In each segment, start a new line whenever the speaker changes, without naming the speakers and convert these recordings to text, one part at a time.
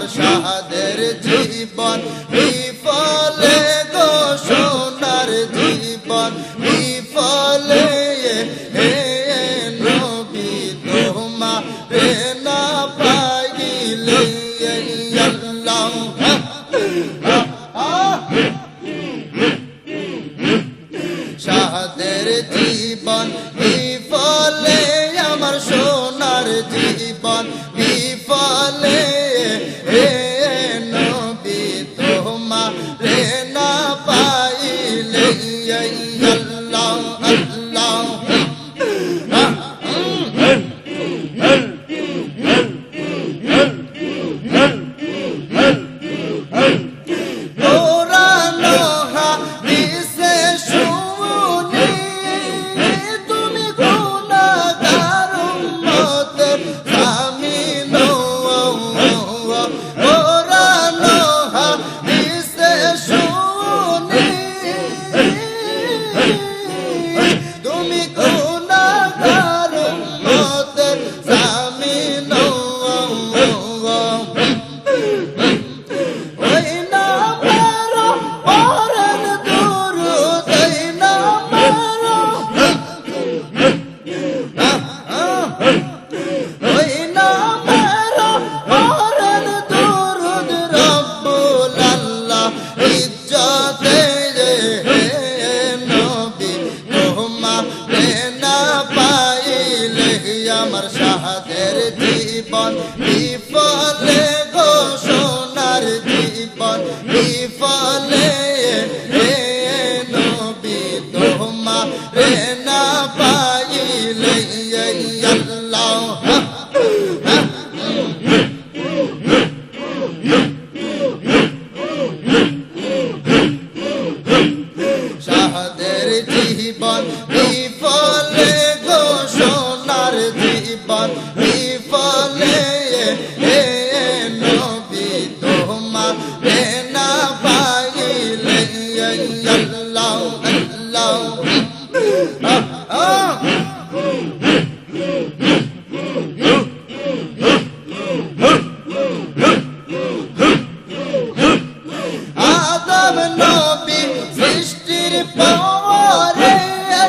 আমার শাহাদের জীবন বিফলে। যাহাদের জীবন বিফলে গো সোনার জীবন বিফলে এ নবী তোমার না পাইলে আল্লাহ আল্লাহ।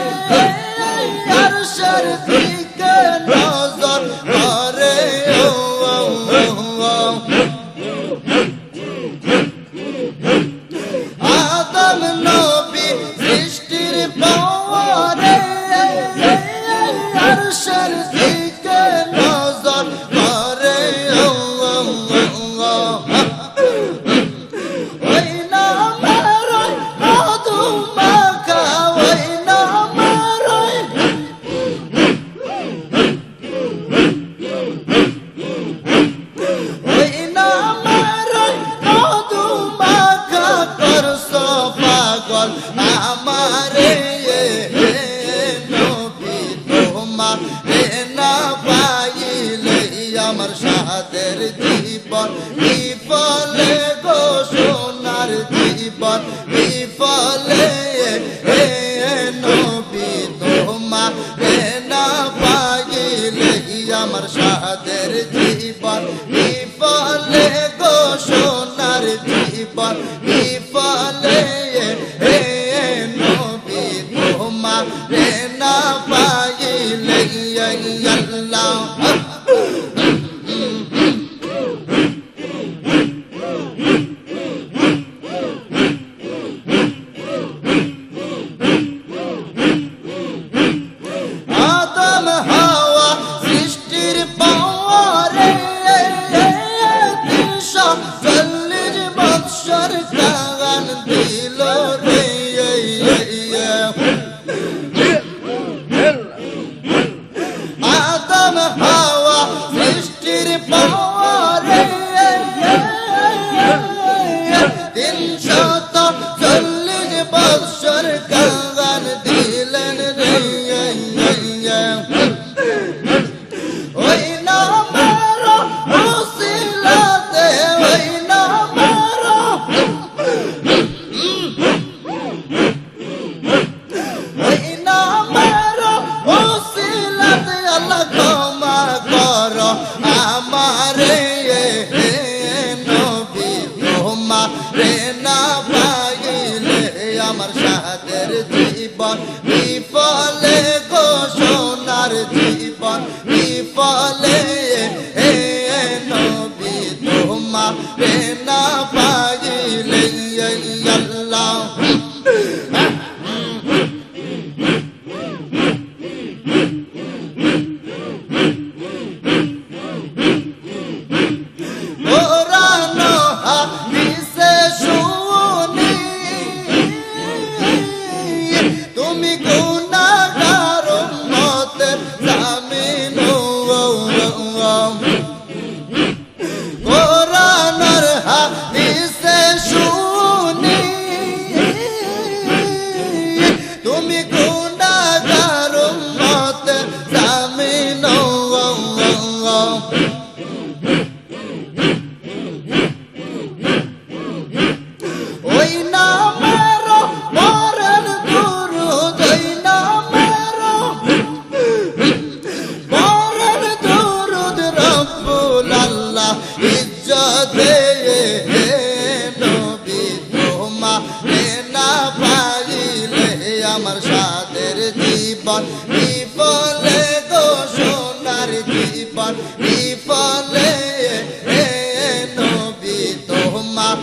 hey, hey. জীবন, বিফলে গো সোনার জীবন, বিফলে নবী তোমা রে না পাইলে আমার সাদের জীবন। বিফলে গো সোনার বিফলে আমার সাদের জীবন বিফলে গো সোনার জীবন বিফলে নবী তোমার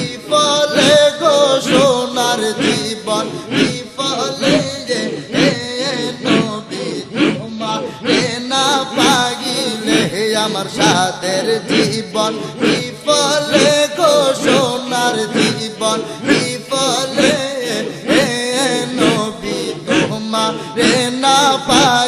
বিফলে গো সোনার জীবন, বিফলে আমার সাদের জীবন? বিফলে গো সোনার জীবন, বিফলে নবী তোমার না পা